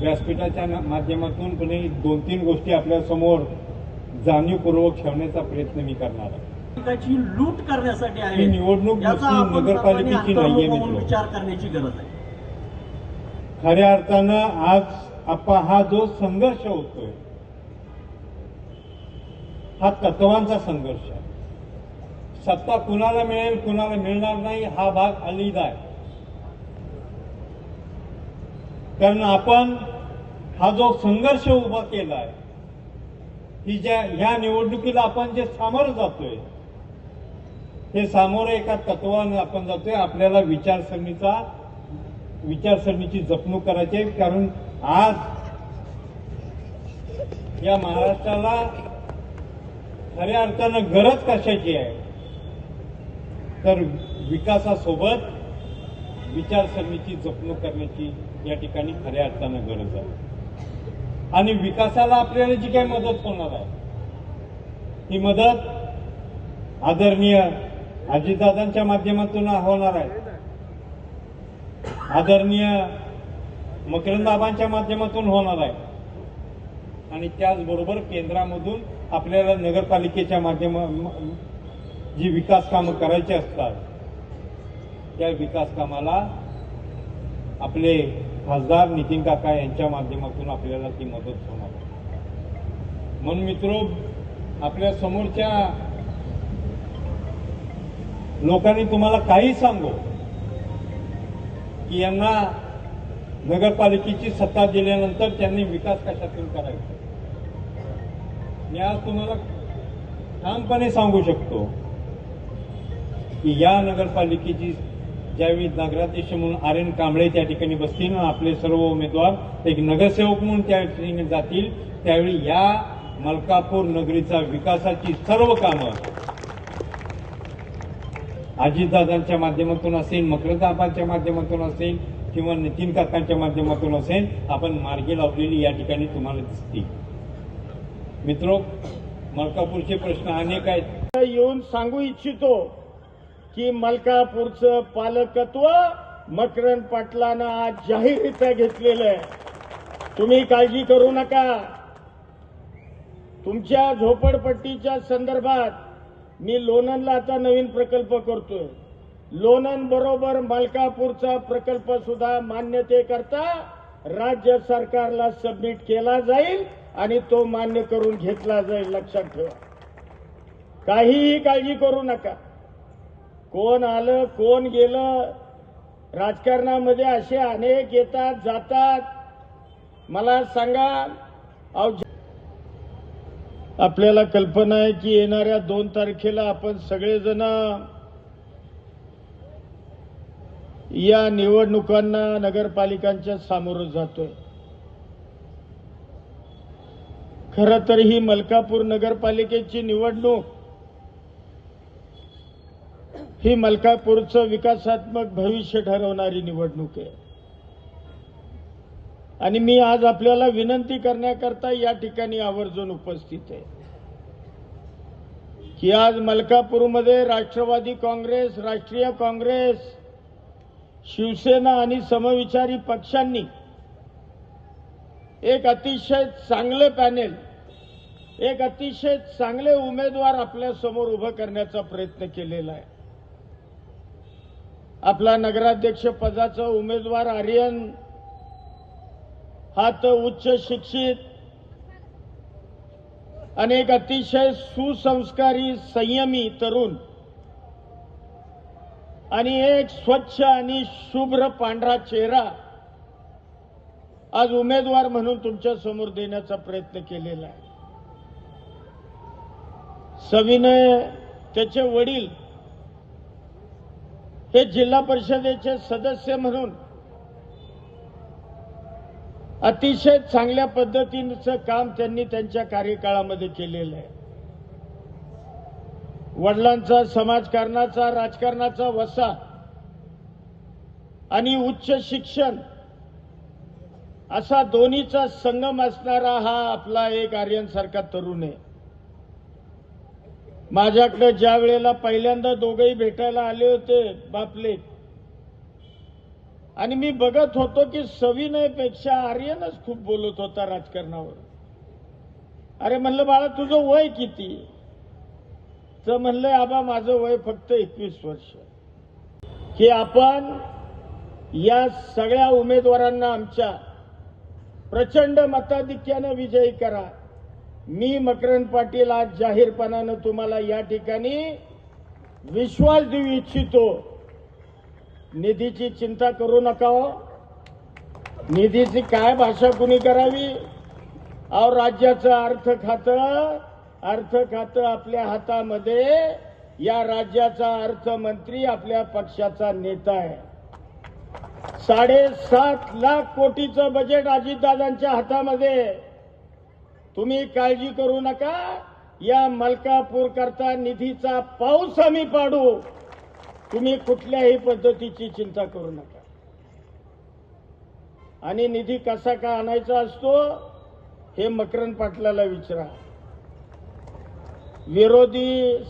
व्यासपीठाच्या माध्यमातून पुणे दोन तीन गोष्टी आपल्यासमोर जाणीवपूर्वक ठेवण्याचा प्रयत्न मी करणार आहे. लूट करण्यासाठी आहे. निवडणूक नगरपालिकेची मित्र. विचार करण्याची गरज आहे. खऱ्या अर्थानं आज आपा हा जो संघर्ष होतोय हा तत्वांचा संघर्ष आहे. सत्ता कुणाला मिळेल कुणाला मिळणार नाही हा भाग अलिद आहे. कारण आपण हा जो संघर्ष उभा केला आहे ही ज्या ह्या निवडणुकीला आपण जे सामोरं जातोय हे सामोरं एका तत्वानं आपण जातोय. आपल्याला विचारसरणीचा विचारसरणीची जपणूक करायची आहे. कारण आज या महाराष्ट्राला खऱ्या अर्थानं गरज कशाची आहे? तर विकासासोबत विचारसरणीची जपणूक करण्याची या ठिकाणी खऱ्या अर्थानं गरज आहे. आणि विकासाला आपल्याला जी काही मदत होणार आहे ही मदत आदरणीय अजितदादांच्या माध्यमातून होणार आहे. आदरणीय मकरंदाबांच्या माध्यमातून होणार आहे. आणि त्याचबरोबर केंद्रामधून आपल्याला नगरपालिकेच्या माध्यमा जी विकास कामं करायची असतात त्या विकास कामाला आपले खासदार नितीन काका यांच्या माध्यमातून आपल्याला ती मदत होणार. म्हणून मित्रो आपल्या समोरच्या लोकांनी तुम्हाला काही सांगू? की यांना नगरपालिकेची सत्ता दिल्यानंतर त्यांनी विकास कशातून करायचा? मी आज तुम्हाला ठामपणे सांगू शकतो की या नगरपालिकेची ज्यावेळी नगराध्यक्ष म्हणून आर एन कांबळे त्या ठिकाणी बसतील आणि आपले सर्व उमेदवार एक नगरसेवक म्हणून त्या ठिकाणी जातील त्यावेळी या मलकापूर नगरीचा विकासाची सर्व कामं अजितदादांच्या माध्यमातून असेल मकरदाबांच्या माध्यमातून असेल किंवा नितीन काकांच्या माध्यमातून असेल आपण मार्गी लावलेली या ठिकाणी तुम्हाला दिसतील. मित्रो मलकापूरचे प्रश्न अनेक आहेत. येऊन सांगू इच्छितो. की मलकापूरचं पालकत्व मकरंद पाटलानं आज जाहीररित्या घेतलेलं आहे. तुम्ही काळजी करू नका. तुमच्या झोपडपट्टीच्या संदर्भात मी लोणंदला आता नवीन प्रकल्प करतोय. लोणंद बरोबर मलकापूरचा प्रकल्प सुद्धा मान्यतेकरता राज्य सरकारला सबमिट केला जाईल आणि तो मान्य करून घेतला जाईल. लक्षात ठेवा. काहीही काळजी करू नका. कोण आलं कोण गेलं राजकारणामध्ये असे अनेक येतात जातात. मला सांगा अहो आपल्याला कल्पना आहे की येणाऱ्या दोन तारखेला आपण सगळेजण या निवडणुकांना नगरपालिकांच्या सामोरं जातोय. खरं तर ही मलकापूर नगरपालिकेची निवडणूक ही मलकापूरचं विकासात्मक भविष्य ठरवणारी निवडणूक आहे. आणि मी आज आपल्याला विनंती करण्याकरता या ठिकाणी आवर्जून उपस्थित आहे. की आज मलकापूरमध्ये राष्ट्रवादी काँग्रेस राष्ट्रीय काँग्रेस शिवसेना आणि समविचारी पक्षांनी एक अतिशय चांगले पॅनेल एक अतिशय चांगले उमेदवार आपल्यासमोर उभं करण्याचा प्रयत्न केलेला आहे. आपला नगराध्यक्ष पदाचा उमेदवार आर्यन हा तर उच्च शिक्षित आणि एक अतिशय सुसंस्कारी संयमी तरुण. आणि एक स्वच्छ आणि शुभ्र पांढरा चेहरा आज उमेदवार म्हणून तुमच्यासमोर देण्याचा प्रयत्न केलेला आहे. सविनय त्याचे वडील हे जिल्हा परिषदेचे सदस्य म्हणून अतिशय चांगल्या पद्धतीचं काम त्यांनी त्यांच्या कार्यकाळामध्ये केलेलं आहे. वडिलांचा समाजकारणाचा राजकारणाचा वसा आणि उच्च शिक्षण असा दोन्हीचा संगम असणारा हा आपला एक आर्यनसारखा तरुण आहे. माझ्याकडे ज्या वेळेला पहिल्यांदा दोघंही भेटायला आले होते बापले. आणि मी बघत होतो की सविनयपेक्षा आर्यनच खूप बोलत होता राजकारणावर. अरे म्हणलं बाळा तुझं वय किती? तर म्हणलं आबा माझं वय फक्त एकवीस वर्ष. की आपण या सगळ्या उमेदवारांना आमच्या प्रचंड मताधिक्यानं विजयी करा. मी मकरंद पाटील आज जाहीरपणानं तुम्हाला या ठिकाणी विश्वास देऊ इच्छितो. निधीची चिंता करू नका हो. निधीची काय भाषा कुणी करावी? अहो राज्याचं अर्थ खातं अर्थ खातं आपल्या हातामध्ये या राज्याचा अर्थमंत्री आपल्या पक्षाचा नेता आहे. साडेसात लाख कोटीचं बजेट अजितदादांच्या हातामध्ये. तुम्ही काळजी करू नका. या मलकापूर करता निधीचा पाऊस आम्ही पाडू. तुम्ही कुठल्याही पद्धतीची चिंता करू नका. आणि निधी कसा का आणायचा असतो हे मकरंद पाटलाला विचारा. विरोधी